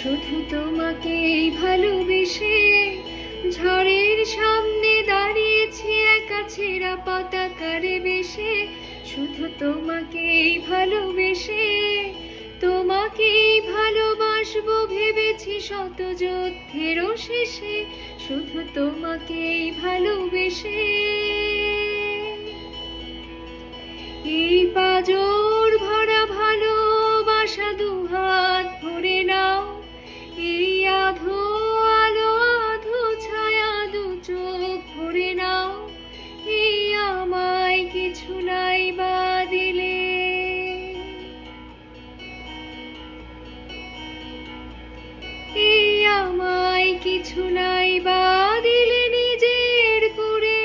শুধু তোমাকেই ভালোবেসে ঝড়ের সামনে দাঁড়িয়েছি একা ছেঁড়া পতাকার বেশে। শুধু তোমাকেই ভালোবেসে, তোমাকেই ভালোবাসবো ভেবেছি শত যুদ্ধেরও শেষে। শুধু তোমাকেই ভালোবেসে। কিছু নাই বা দিলে আমায় কিছু নাই বা দিলে নিজের করে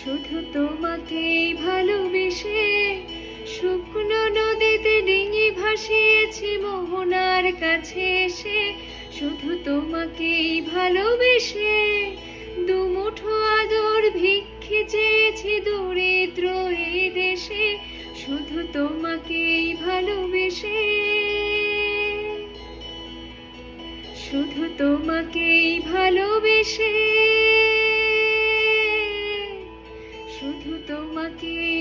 শুধু তোমাকেই ভালোবেসে শুকনো নদীতে ডিঙি ভাসিয়েছি, মোহনার কাছে এসে শুধু তোমাকেই ভালোবেসে দুমুঠো আদর, ভিক্ষে চেয়েছি দরিদ্র এই দেশে, শুধু তোমাকেই ভালোবেসে। শুধু তোমাকেই ভালোবেসে। শুধু তোমাকেই